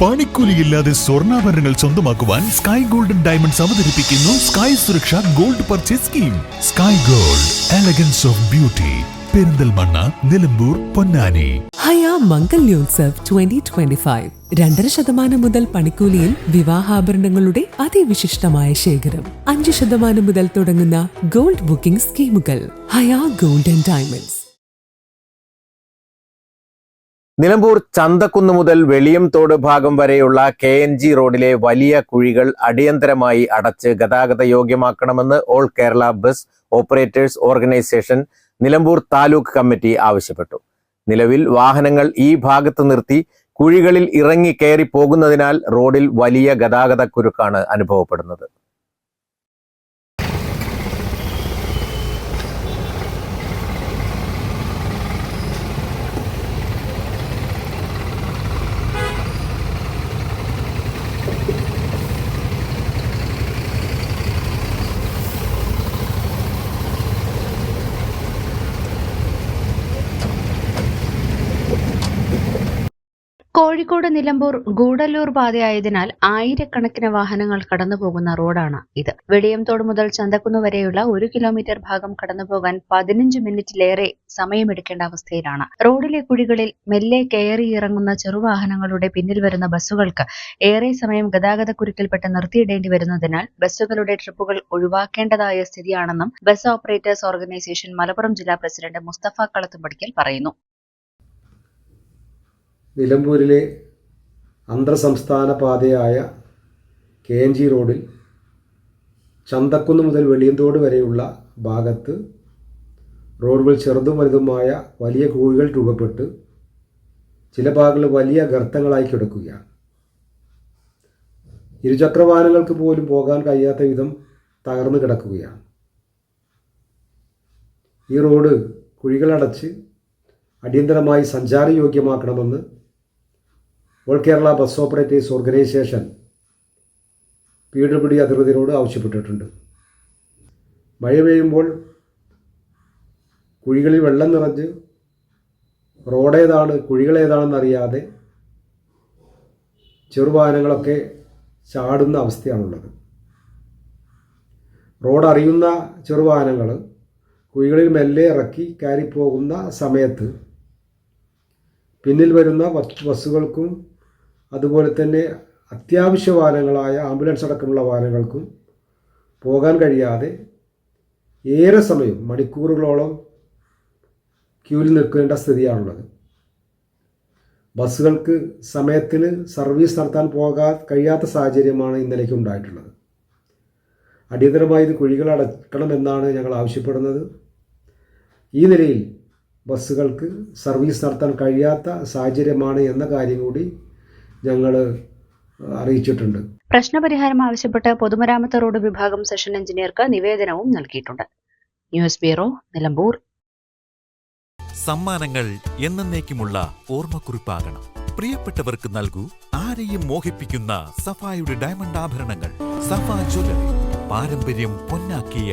പണിക്കൂലിയില്ലാതെ സ്വർണാഭരണങ്ങൾ സ്വന്തമാക്കുവാൻ sky golden diamonds അവതരിപ്പിക്കുന്നു sky Suraksha gold purchase scheme sky gold elegance of beauty Perinthalmanna Nilambur Ponnani. ഹയാ Mangalyotsav twenty twenty five രണ്ടര ശതമാനം മുതൽ പണിക്കൂലിയിൽ വിവാഹാഭരണങ്ങളുടെ അതിവിശിഷ്ടമായ ശേഖരം. അഞ്ച് ശതമാനം മുതൽ തുടങ്ങുന്ന ഗോൾഡ് ബുക്കിംഗ് സ്കീമുകൾ ഹയാ ഗോൾഡൻ ഡയമണ്ട്സ് നിലമ്പൂർ ചന്തക്കുന്ന് മുതൽ വെളിയംതോട് ഭാഗം വരെയുള്ള കെ എൻ ജി റോഡിലെ വലിയ കുഴികൾ അടിയന്തരമായി അടച്ച് ഗതാഗത യോഗ്യമാക്കണമെന്ന് all Kerala bus operators organisation Nilambur taluk committee ആവശ്യപ്പെട്ടു. നിലവിൽ വാഹനങ്ങൾ ഈ ഭാഗത്ത് നിർത്തി കുഴികളിൽ ഇറങ്ങി കയറി പോകുന്നതിനാൽ റോഡിൽ വലിയ ഗതാഗത കുരുക്കാണ് അനുഭവപ്പെടുന്നത്. കോഴിക്കോട് നിലമ്പൂർ ഗൂഡല്ലൂർ പാതയായതിനാൽ ആയിരക്കണക്കിന് വാഹനങ്ങൾ കടന്നുപോകുന്ന റോഡാണ് ഇത്. വെടിയംതോട് മുതൽ ചന്തക്കുന്ന് വരെയുള്ള ഒരു കിലോമീറ്റർ ഭാഗം കടന്നുപോകാൻ പതിനഞ്ച് മിനിറ്റിലേറെ സമയമെടുക്കേണ്ട അവസ്ഥയിലാണ്. റോഡിലെ കുഴികളിൽ മെല്ലെ കയറി ഇറങ്ങുന്ന ചെറുവാഹനങ്ങളുടെ പിന്നിൽ വരുന്ന ബസ്സുകൾക്ക് ഏറെ സമയം ഗതാഗതക്കുരുക്കിൽപ്പെട്ട് നിർത്തിയിടേണ്ടി വരുന്നതിനാൽ ബസ്സുകളുടെ ട്രിപ്പുകൾ ഒഴിവാക്കേണ്ടതായ സ്ഥിതിയാണെന്നും ബസ് ഓപ്പറേറ്റേഴ്സ് ഓർഗനൈസേഷൻ മലപ്പുറം ജില്ലാ പ്രസിഡന്റ് മുസ്തഫ കളത്തുമ്പടിക്കൽ പറയുന്നു. നിലമ്പൂരിലെ അന്തർ സംസ്ഥാന പാതയായ കെ എൻ ജി റോഡിൽ ചന്തക്കുന്ന് മുതൽ വെളിയന്തോട് വരെയുള്ള ഭാഗത്ത് റോഡുകൾ ചെറുതും വലുതുമായ വലിയ കുഴികൾ രൂപപ്പെട്ട് ചില ഭാഗങ്ങൾ വലിയ ഗർത്തങ്ങളായി കിടക്കുകയാണ്. ഇരുചക്രവാഹനങ്ങൾക്ക് പോലും പോകാൻ കഴിയാത്ത വിധം തകർന്നു കിടക്കുകയാണ്. ഈ റോഡ് കുഴികളടച്ച് അടിയന്തരമായി സഞ്ചാരയോഗ്യമാക്കണമെന്ന് all Kerala bus operators organisation P W D അധികൃതരോട് ആവശ്യപ്പെട്ടിട്ടുണ്ട്. മഴ പെയ്യുമ്പോൾ കുഴികളിൽ വെള്ളം നിറഞ്ഞ് റോഡേതാണ് കുഴികളേതാണെന്നറിയാതെ ചെറുവാഹനങ്ങളൊക്കെ ചാടുന്ന അവസ്ഥയാണുള്ളത്. റോഡ് അറിയുന്ന ചെറുവാഹനങ്ങൾ കുഴികളിൽ മെല്ലെ ഇറക്കി കയറിപ്പോകുന്ന സമയത്ത് പിന്നിൽ വരുന്ന ബസ് ബസ്സുകൾക്കും അതുപോലെ തന്നെ അത്യാവശ്യ വാഹനങ്ങളായ ആംബുലൻസ് അടക്കമുള്ള വാഹനങ്ങൾക്കും പോകാൻ കഴിയാതെ ഏറെ സമയം മണിക്കൂറുകളോളം ക്യൂവിൽ നിൽക്കേണ്ട സ്ഥിതിയാണുള്ളത്. ബസ്സുകൾക്ക് സമയത്തിന് സർവീസ് നടത്താൻ പോകാൻ കഴിയാത്ത സാഹചര്യമാണ് ഇന്നലേക്ക് ഉണ്ടായിട്ടുള്ളത്. അടിയന്തരമായി ഇത് കുഴികൾ അടക്കണമെന്നാണ് ഞങ്ങൾ ആവശ്യപ്പെടുന്നത്. ഈ നിലയിൽ ബസ്സുകൾക്ക് സർവീസ് നടത്താൻ കഴിയാത്ത സാഹചര്യമാണ് എന്ന കാര്യം കൂടി ഞങ്ങൾ അറിയിച്ചിട്ടുണ്ട്. പ്രശ്നപരിഹാരം ആവശ്യപ്പെട്ട് പൊതുമരാമത്ത് റോഡ് വിഭാഗം സെഷൻ എഞ്ചിനീയർക്ക് നിവേദനവും നൽകിയിട്ടുണ്ട്. News bureau Nilambur. സമ്മാനങ്ങൾ എന്നേക്കുമുള്ള ഓർമ്മക്കുറിപ്പാകണം. പ്രിയപ്പെട്ടവർക്ക് നൽകൂ ആരെയും മോഹിപ്പിക്കുന്ന സഫായുടെ ഡയമണ്ട് ആഭരണങ്ങൾ. സഫ ജ്വല്ലറി പാരമ്പര്യം പൊന്നാക്കിയ